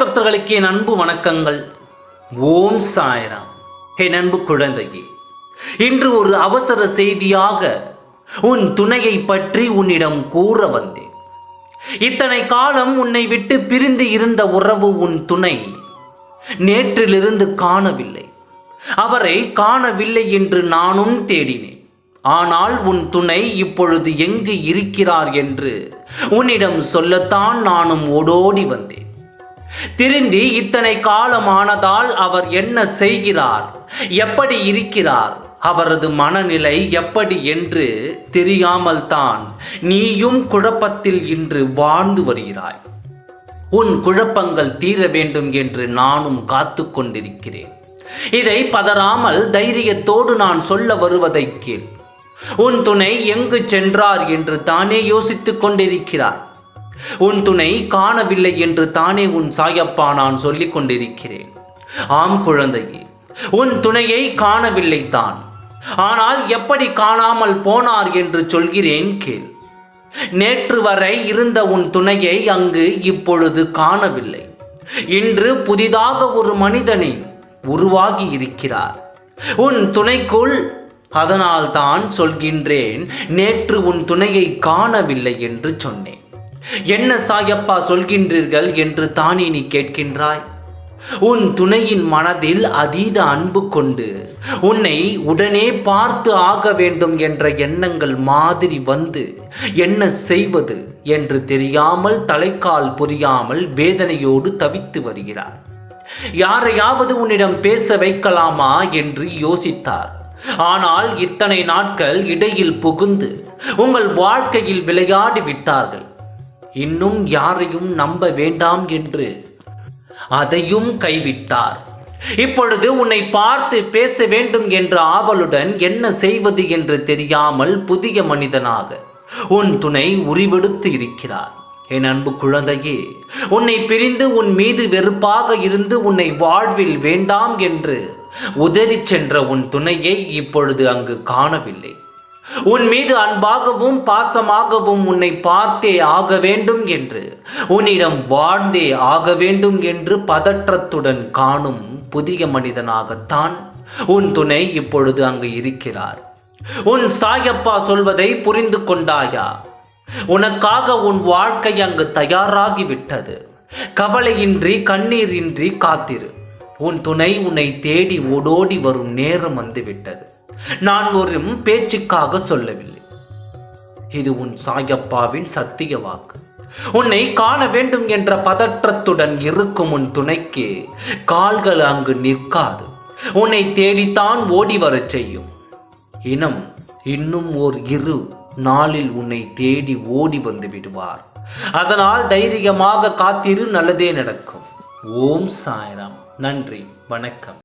பக்தர்களுக்கு என் அன்பு வணக்கங்கள். ஓம் சாய்ராம். என் அன்பு குழந்தையே இன்று ஒரு அவசர செய்தியாக உன் துணையை பற்றி உன்னிடம் கூற வந்தேன். இத்தனை காலம் உன்னை விட்டு பிரிந்து இருந்த உறவு உன் துணை நேற்றிலிருந்து காணவில்லை. அவரை காணவில்லை என்று நானும் தேடினேன். ஆனால் உன் துணை இப்பொழுது எங்கு இருக்கிறார் என்று உன்னிடம் சொல்லத்தான் நானும் ஓடோடி வந்தேன். திருந்தி இத்தனை காலமானதால் அவர் என்ன செய்கிறார்? எப்படி இருக்கிறார்? அவரது மனநிலை எப்படி என்று தெரியாமல் தான் நீயும் குழப்பத்தில் இன்று வாழ்ந்து வருகிறாய். உன் குழப்பங்கள் தீர வேண்டும் என்று நானும் காத்து கொண்டிருக்கிறேன். இதை பதறாமல் தைரியத்தோடு நான் சொல்ல வருவதை கேள். உன் துணை எங்கு சென்றார் என்று தானே யோசித்துக் கொண்டிருக்கிறார். உன் துணை காணவில்லை என்று தானே உன் சாயப்பா நான் சொல்லிக் கொண்டிருக்கிறேன். ஆம் குழந்தையே உன் துணையை காணவில்லை தான். ஆனால் எப்படி காணாமல் போனார் என்று சொல்கிறேன் கேள். நேற்று வரை இருந்த உன் துணையை அங்கு இப்பொழுது காணவில்லை. இன்று புதிதாக ஒரு மனிதனை உருவாகி இருக்கிறார். உன் துணைக்குள் அதனால் தான் சொல்கின்றேன் நேற்று உன் துணையை காணவில்லை என்று சொன்னேன். என்ன சாயப்பா சொல்கின்றீர்கள் என்று தானே நீ கேட்கின்றாய்? உன் துணையின் மனதில் அதீத அன்பு கொண்டு உன்னை உடனே பார்த்து ஆக வேண்டும் என்ற எண்ணங்கள் மாதிரி வந்து என்ன செய்வது என்று தெரியாமல் தலைக்கால் புரியாமல் வேதனையோடு தவித்து வருகிறார். யாரையாவது உன்னிடம் பேச வைக்கலாமா என்று யோசித்தார். ஆனால் இத்தனை நாட்கள் இடையில் புகுந்து உங்கள் வாழ்க்கையில் விளையாடி விட்டார்கள். இன்னும் யாரையும் நம்ப வேண்டாம் என்று அதையும் கைவிட்டார். இப்பொழுது உன்னை பார்த்து பேச வேண்டும் என்ற ஆவலுடன் என்ன செய்வது என்று தெரியாமல் புதிய மனிதனாக உன் துணை உறிவெடுத்து இருக்கிறார். என் அன்பு குழந்தையே உன்னை பிரிந்து உன் மீது வெறுப்பாக இருந்து உன்னை வாழ்வில் வேண்டாம் என்று உதறி சென்ற உன் துணையை இப்பொழுது அங்கு காணவில்லை. உன் மீது அன்பாகவும் பாசமாகவும் உன்னை பார்த்தே ஆக வேண்டும் என்று உன்னிடம் வாழ்ந்தே ஆக வேண்டும் என்று பதற்றத்துடன் காணும் புதிய மனிதனாகத்தான் உன் துணை இப்பொழுது அங்கு இருக்கிறார். உன் சாயப்பா சொல்வதை புரிந்து கொண்டாயா? உனக்காக உன் வாழ்க்கை அங்கு தயாராகிவிட்டது. கவலையின்றி கண்ணீரின்றி காத்திரு. உன் துணை உன்னை தேடி ஓடோடி வரும் நேரம் வந்துவிட்டது. நான் ஒரு பேச்சுக்காக சொல்லவில்லை. இது உன் சாயப்பாவின் சத்திய வாக்கு. உன்னை காண வேண்டும் என்ற பதற்றத்துடன் இருக்கும் உன் துணைக்கு கால்கள் அங்கு நிற்காது. உன்னை தேடித்தான் ஓடி வரச் செய்யும். இனம் இன்னும் ஓர் இரு நாளில் உன்னை தேடி ஓடி வந்து விடுவார். அதனால் தைரியமாக காத்திரு நல்லதே நடக்கும். ஓம் சாய்ராம். நன்றி வணக்கம்.